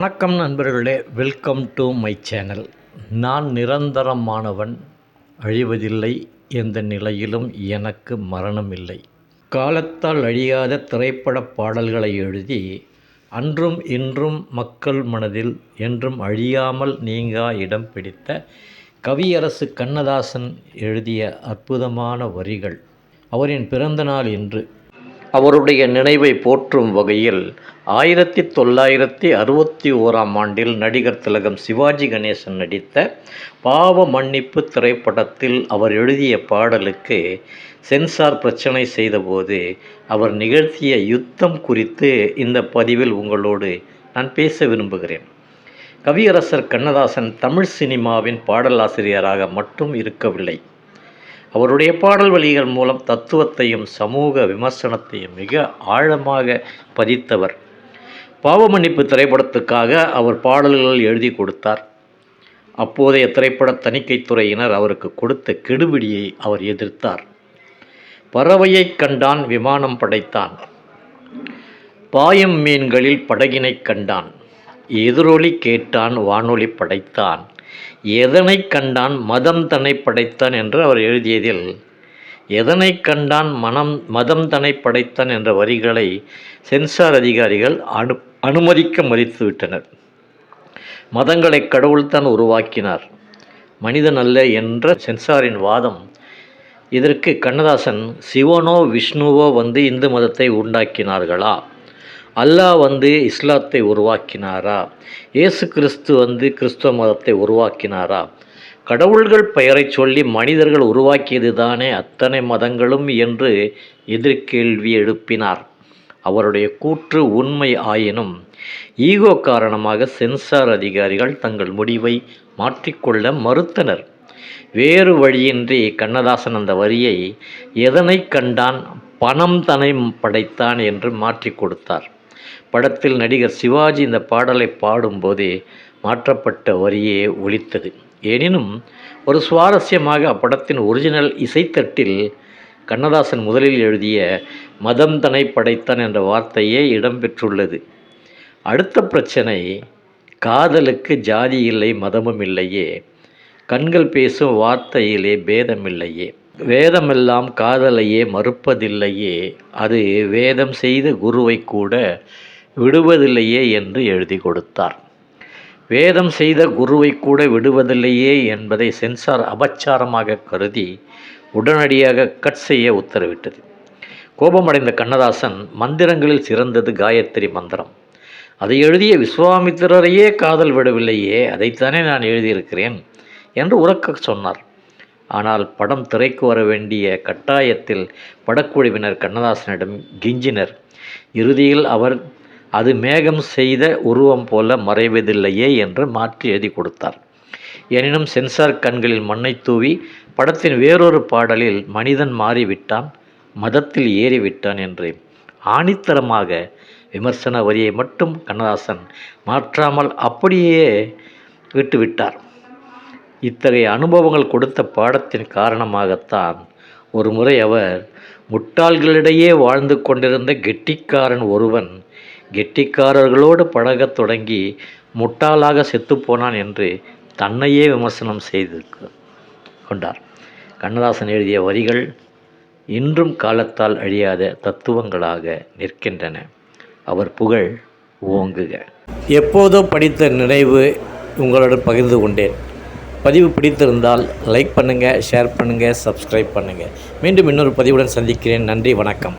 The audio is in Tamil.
வணக்கம் நண்பர்களே வெல்கம் டு மை சேனல் நான் நிரந்தரமானவன் அழிவதில்லை எந்த நிலையிலும் எனக்கு மரணம் இல்லை காலத்தால் அழியாத திரைப்பட பாடல்களை எழுதி அன்றும் இன்றும் மக்கள் மனதில் என்றும் அழியாமல் நீங்கா இடம் பிடித்த கவியரசு கண்ணதாசன் எழுதிய அற்புதமான வரிகள். அவரின் பிறந்தநாள் இன்று அவருடைய நினைவை போற்றும் வகையில் ஆயிரத்தி தொள்ளாயிரத்தி அறுபத்தி ஓராம் ஆண்டில் நடிகர் திலகம் சிவாஜி கணேசன் நடித்த பாவ மன்னிப்பு திரைப்படத்தில் அவர் எழுதிய பாடலுக்கு சென்சார் பிரச்சனை செய்தபோது அவர் நிகழ்த்திய யுத்தம் குறித்து இந்த பதிவில் உங்களோடு நான் பேச விரும்புகிறேன். கவியரசர் கண்ணதாசன் தமிழ் சினிமாவின் பாடலாசிரியராக மட்டும் இருக்கவில்லை. அவருடைய பாடல் வழிகள் மூலம் தத்துவத்தையும் சமூக விமர்சனத்தையும் மிக ஆழமாக பதித்தவர். பாவமன்னிப்பு திரைப்படத்துக்காக அவர் பாடல்கள் எழுதி கொடுத்தார். அப்போதைய திரைப்பட தணிக்கைத்துறையினர் அவருக்கு கொடுத்த கெடுபிடியை அவர் எதிர்த்தார். பறவையை கண்டான் விமானம் படைத்தான். பாயம் மீன்களில் படகினை கண்டான். எதிரொலி கேட்டான் வானொலி படைத்தான். எதனை கண்டான் மதம் தன்னை படைத்தான் என்று அவர் எழுதியதில் எதனை கண்டான் மனம் மதம் தன்னை படைத்தான் என்ற வரிகளை சென்சார் அதிகாரிகள் அனு அனுமதிக்க மறுத்துவிட்டனர். மதங்களை கடவுள்தான் உருவாக்கினார். மனிதன் அல்ல என்ற சென்சாரின் வாதம் இதற்கு கண்ணதாசன் சிவனோ விஷ்ணுவோ வந்து இந்து மதத்தை உண்டாக்கினார்களா? அல்லாஹ் வந்து இஸ்லாத்தை உருவாக்கினாரா? இயேசு கிறிஸ்து வந்து கிறிஸ்துவ மதத்தை உருவாக்கினாரா? கடவுள்கள் பெயரை சொல்லி மனிதர்கள் உருவாக்கியது தானே அத்தனை மதங்களும் என்று எதிர்கேள்வி எழுப்பினார். அவருடைய கூற்று உண்மை ஆயினும் ஈகோ காரணமாக சென்சார் அதிகாரிகள் தங்கள் முடிவை மாற்றிக்கொள்ள மறுத்தனர். வேறு வழியின்றி கண்ணதாசன் அந்த வரியை எதனை கண்டான்? பணம் தனை படைத்தான்? என்று மாற்றி கொடுத்தார். படத்தில் நடிகர் சிவாஜி இந்த பாடலை பாடும்போதே மாற்றப்பட்ட வரியே ஒலித்தது. எனினும் ஒரு சுவாரஸ்யமாக அப்படத்தின் ஒரிஜினல் இசைத்தட்டில் கண்ணதாசன் முதலில் எழுதிய மதம் தனை படைத்தான் என்ற வார்த்தையே இடம்பெற்றுள்ளது. அடுத்த பிரச்சனை காதலுக்கு ஜாதி இல்லை மதமும் இல்லையே. கண்கள் பேசும் வார்த்தையிலே பேதமில்லையே வேதமெல்லாம் காதலையே மறுப்பதில்லையே. அது வேதம் செய்த குருவை கூட விடுவதில்லையே என்று எழுதி கொடுத்தார். வேதம் செய்த குருவை கூட விடுவதில்லையே என்பதை சென்சார் அபச்சாரமாக கருதி உடனடியாக கட் செய்ய உத்தரவிட்டது. கோபமடைந்த கண்ணதாசன் மந்திரங்களில் சிறந்தது காயத்ரி மந்திரம். அதை எழுதிய விஸ்வாமித்திரரையே காதல் விடவில்லையே அதைத்தானே நான் எழுதியிருக்கிறேன் என்று உறக்க சொன்னார். ஆனால் படம் திரைக்கு வர வேண்டிய கட்டாயத்தில் படக்குழுவினர் கண்ணதாசனிடம் கெஞ்சினர் இறுதியில் அவர் அது மேகம் செய்த உருவம் போல மறைவதில்லையே என்று மாற்றி எழுதி கொடுத்தார். எனினும் சென்சார் கண்களில் மண்ணை தூவி படத்தின் வேறொரு பாடலில் மனிதன் மாறிவிட்டான் மதத்தில் ஏறிவிட்டான் என்று ஆணித்தரமாக விமர்சன வரியை மட்டும் கண்ணதாசன் மாற்றாமல் அப்படியே விட்டுவிட்டார் இத்தகைய அனுபவங்கள் கொடுத்த பாடத்தின் காரணமாகத்தான் ஒரு முறை அவர் முட்டாள்களிடையே வாழ்ந்து கொண்டிருந்த கெட்டிக்காரன் ஒருவன் கெட்டிக்காரர்களோடு பழகத் தொடங்கி முட்டாளாக செத்துப்போனான் என்று தன்னையே விமர்சனம் செய்து கொண்டார். கண்ணதாசன் எழுதிய வரிகள் இன்றும் காலத்தால் அழியாத தத்துவங்களாக நிற்கின்றன. அவர் புகழ் ஓங்குக. எப்போதோ படித்த நினைவு உங்களுடன் பகிர்ந்து கொண்டேன். பதிவு பிடித்திருந்தால் லைக் பண்ணுங்கள் ஷேர் பண்ணுங்கள் சப்ஸ்கிரைப் பண்ணுங்கள் மீண்டும் இன்னொரு பதிவுடன் சந்திக்கிறேன். நன்றி வணக்கம்.